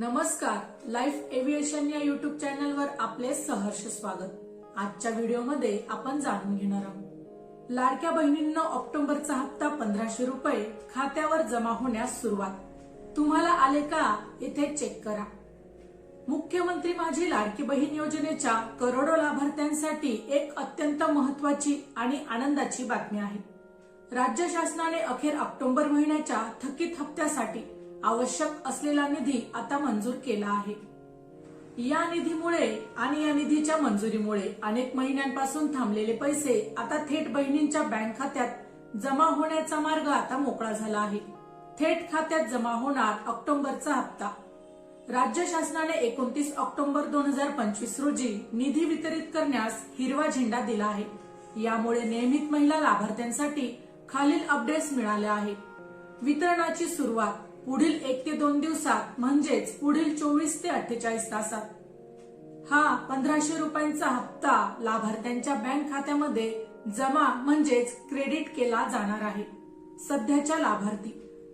नमस्कार. Life aviation या YouTube चॅनलवर आपले सहर्ष स्वागत. आजच्या व्हिडिओमध्ये आपण जाणून घेणार आहोत. लाडक्या बहिणींना ऑक्टोबरचा हप्ता पंधराशे रुपये खात्यावर जमा होण्यास सुरुवात. तुम्हाला आले का? इथे चेक करा. मुख्यमंत्री माझी लाडकी बहीण योजनेच्या करोडो लाभार्थ्यांसाठी एक अत्यंत महत्वाची आणि आनंदाची बातमी आहे. राज्य शासनाने अखेर ऑक्टोबर महिन्याच्या थकीत हप्त्यासाठी आवश्यक असलेला निधी आता मंजूर केला आहे. या निधीमुळे आणि या निधीच्या मंजुरीमुळे अनेक महिन्यांपासून थांबलेले पैसे आता थेट बहिणींच्या बँक खात्यात जमा होण्याचा मार्ग आता मोकळा झाला आहे. थेट खात्यात जमा होणार ऑक्टोबरचा हप्ता. राज्य शासनाने एकोणतीस ऑक्टोबर दोन हजार पंचवीस रोजी निधी वितरित करण्यास हिरवा झेंडा दिला आहे. यामुळे नियमित महिला लाभार्थ्यांसाठी खालील अपडेट्स मिळाल्या आहेत. वितरणाची सुरुवात पुढील एक ते दोन दिवसात म्हणजेच पुढील चोवीस ते अठ्ठेचाळीस तासात. हा पंधराशे रुपयांचा हप्ता लाभार्थ्यांच्या बँक खात्यामध्ये जमा म्हणजेच क्रेडिट केला जाणार आहे. सध्याच्या लाभार्थी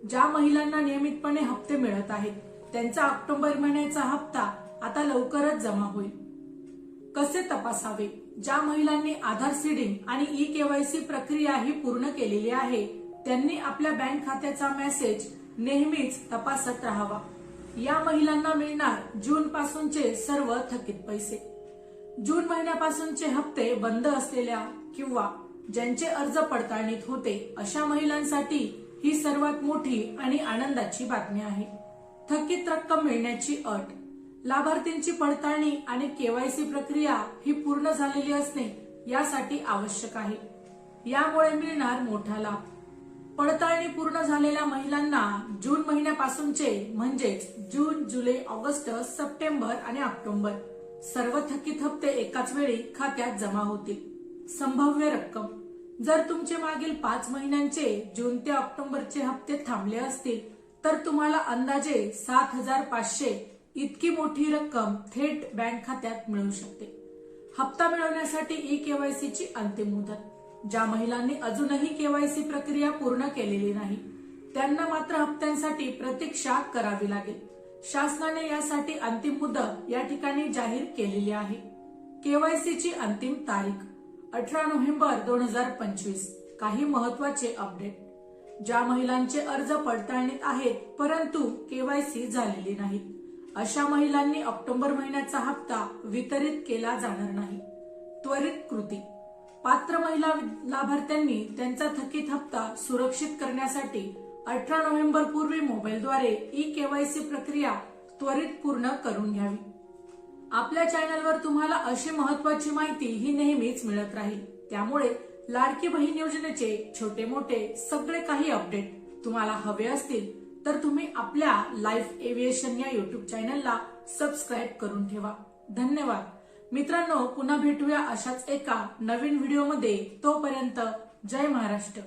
ज्या महिलांना नियमितपणे हप्ते मिळत आहेत त्यांचा ऑक्टोबर महिन्याचा हप्ता आता लवकरच जमा होईल. कसे तपासावे? ज्या महिलांनी आधार सीडिंग आणि ई केवायसी प्रक्रिया ही पूर्ण केलेली आहे त्यांनी आपल्या बँक खात्याचा मेसेज नेहमीच तपासत राहावा. या महिलांना मिळणार जून पासूनचे सर्व थकीत पैसे. जून महिन्यापासूनचे हप्ते बंद असलेल्या किंवा ज्यांचे अर्ज पडताळणीत होते अशा महिलांसाठी ही सर्वात मोठी आणि आनंदाची बातमी आहे. थकीत रक्कम मिळण्याची अट लाभार्थींची पडताळणी आणि केवायसी प्रक्रिया ही पूर्ण झालेली असणे यासाठी आवश्यक आहे. यामुळे मिळणार मोठा लाभ. पडताळणी पूर्ण झालेल्या महिलांना जून महिन्यापासूनचे म्हणजेच जून जुलै ऑगस्ट सप्टेंबर आणि ऑक्टोबर सर्व थकीत हप्ते एकाच वेळी खात्यात जमा होतील. संभाव्य रक्कम. जर तुमचे मागील पाच महिन्यांचे जून ते ऑक्टोबरचे हप्ते थांबले असतील तर तुम्हाला अंदाजे सात हजार पाचशे इतकी मोठी रक्कम थेट बँक खात्यात मिळू शकते. हप्ता मिळवण्यासाठी ई केवायसीची अंतिम मुदत. ज्या महिलांनी अजूनही केवायसी प्रक्रिया पूर्ण केलेली नाही त्यांना मात्र हप्त्यांसाठी प्रतीक्षा करावी लागेल. शासनाने यासाठी अंतिम मुदत या ठिकाणी जाहीर केलेली आहे. केवायसीची अंतिम तारीख अठरा नोव्हेंबर दोन हजार पंचवीस. काही महत्त्वाचे अपडेट. ज्या महिलांचे अर्ज पडताळणीत आहेत परंतु केवायसी झालेली नाही. अशा महिलांनी ऑक्टोबर महिन्याचा हप्ता वितरित केला जाणार नाही. त्वरित कृती. पात्र महिला लाभार्थ्यांनी त्यांचा थकीत हप्ता सुरक्षित करण्यासाठी अठरा नोव्हेंबर पूर्वी मोबाईलद्वारे ई केवायसी प्रक्रिया त्वरित पूर्ण करून घ्यावी. आपल्या चॅनलवर तुम्हाला अशी महत्वाची माहिती ही नेहमीच मिळत राहील. त्यामुळे लाडकी बहीण योजनेचे छोटे मोठे सगळे काही अपडेट तुम्हाला हवे असतील तर तुम्ही आपल्या लाईफ एव्हिएशन या युट्यूब चॅनलला सबस्क्राईब करून ठेवा. धन्यवाद. मित्रांनो पुन्हा भेटूया अशाच एका नवीन व्हिडिओमध्ये तोपर्यंत जय महाराष्ट्र.